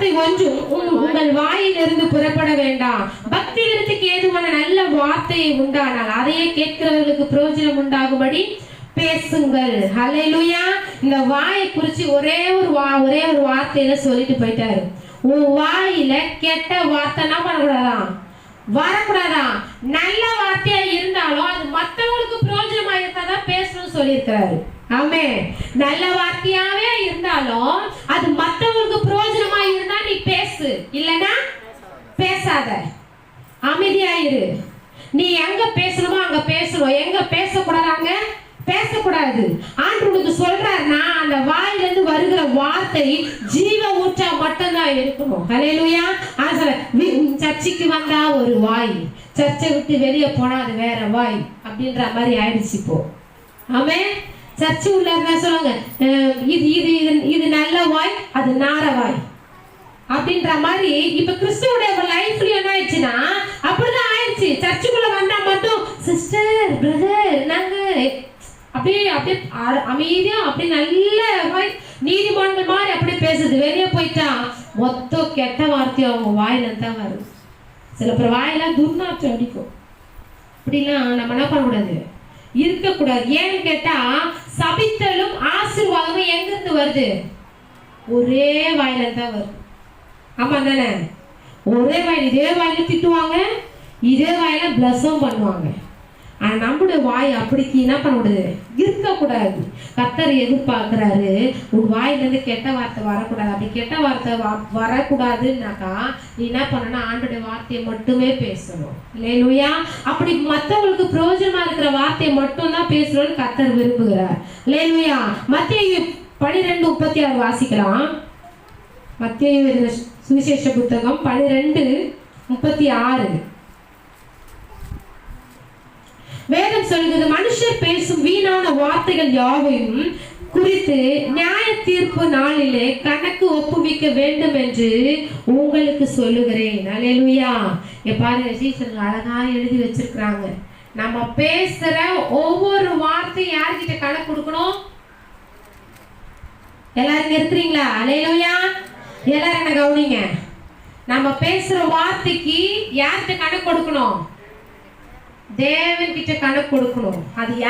வார்த்தை ஒன்றும் உங்கள் வாயிலிருந்து புறப்பட வேண்டாம். பக்திகளுக்கு ஏதுவான நல்ல வார்த்தை உண்டானால் அதையே கேட்கிறவர்களுக்கு பிரயோஜனம் உண்டாகும்படி பேசுங்கள். ஹalleluya. இந்த வாயை குறிச்சு ஒரே ஒரு வா ஒரே ஒரு வார்த்தையில சொல்லிட்டு போயிட்டாரு. உன் வாயில கெட்ட வார்த்தைனா என்ன பண்ணக்கூடாதான் வரக்கூடாதான் நல்ல வார்த்தையா இருந்தாலும் அது மத்தவங்களுக்கு பிரயோஜனமா இருந்தாதான் பேசணும்னு சொல்லியிருக்கிறாரு. ஆமே நல்ல வார்த்தையாவே இருந்தாலும் அது மத்தவங்களுக்கு பிரயோஜனமா இருந்தா நீ இல்லைன்னா இல்லனா பேசாத அமைதியாயிரு நீ எங்க பேசணுமோ அங்க பேசணும். எங்க பேசக்கூடாது. அங்க பேசக்கூடாது ஆண்டவனுக்கு சொல்றாருன்னா அந்த வாயில இருந்து வருகிற வார்த்தை ஜீவ ஊற்றா மட்டும்தான் இருக்கணும் கலையிலுயா ஆசல சர்ச்சுக்கு வந்தா ஒரு வாய். சர்ச்சை விட்டு வெளியே போனா அது வேற வாய் அப்படின்ற மாதிரி ஆயிடுச்சு இப்போ. ஆமே சர்ச்சு உள்ள சொல்லுவாங்க இது இது இது இது நல்ல வாய் அது நார வாய். அப்படின்ற மாதிரி இப்ப கிறிஸ்துவோட லைஃப்ல என்ன ஆயிடுச்சுன்னா அப்படிதான் ஆயிடுச்சு. சர்ச்சுக்குள்ள வந்தா மட்டும் சிஸ்டர் பிரதர் நாங்க அப்படியே அப்படியே அமைதியா அப்படியே நல்ல வாய் நீதிமன்றம் மாதிரி அப்படியே பேசுது. வெளியே போயிட்டா மொத்தம் கெட்ட வார்த்தையும் அவங்க வாயில தான் வரும். சில பேர் வாயெல்லாம் துர்நாற்றம் அடிக்கும். அப்படிலாம் நம்ம என்ன பண்ணக்கூடாது? இருக்கக்கூடாது. ஏன்னு கேட்டா சபித்தலும் ஆசீர்வாதமும் எங்கிருந்து வருது? ஒரே வாயில தான் வருது ஆமாம் தானே ஒரே வாயில் இதே வாயில திட்டுவாங்க இதே வாயில பிளஸும் பண்ணுவாங்க. ஆனால் நம்முடைய வாய் அப்படிக்கு என்ன பண்ணக்கூடாது இருக்கக்கூடாது. கத்தர் எதிர்பார்க்குறாரு உன் வாயிலேருந்து கெட்ட வார்த்தை வரக்கூடாது. அப்படி கெட்ட வார்த்தை வ- வரக்கூடாதுன்னாக்கா நீ என்ன பண்ணணும்? ஆண்டுடைய வார்த்தையை மட்டுமே பேசணும். இல்லையா அப்படி மற்றவங்களுக்கு பிரயோஜனமாக இருக்கிற வார்த்தையை மட்டும்தான் பேசணும்னு கத்தர் விரும்புகிறார். இல்லையா மத்திய பனிரெண்டு முப்பத்தி ஆறு வாசிக்கலாம். மத்திய சுவிசேஷ புத்தகம் பனிரெண்டு முப்பத்தி ஆறு. வேதம் சொல்கிறது மனுஷர் பேசும் வீணான வார்த்தைகள் யாவையும் குறித்து நியாய தீர்ப்பு நாளிலே கணக்கு ஒப்புவிக்க வேண்டும் என்று உங்களுக்கு சொல்லுகிறேன். அலையலுயா இங்க பாருங்க சீசர்கள் அழகா எழுதி வச்சிருக்கிறாங்க. நம்ம பேசுற ஒவ்வொரு வார்த்தையும் யார்கிட்ட கணக்கு கொடுக்கணும்? எல்லாரும் நிறுத்துறீங்களா? அலையலுயா எல்லாரும் என்ன கவனிங்க? நம்ம பேசுற வார்த்தைக்கு யார்கிட்ட கணக்கு கொடுக்கணும்? தேவன் கிட்ட கணக்கு கொடுக்கணும். அது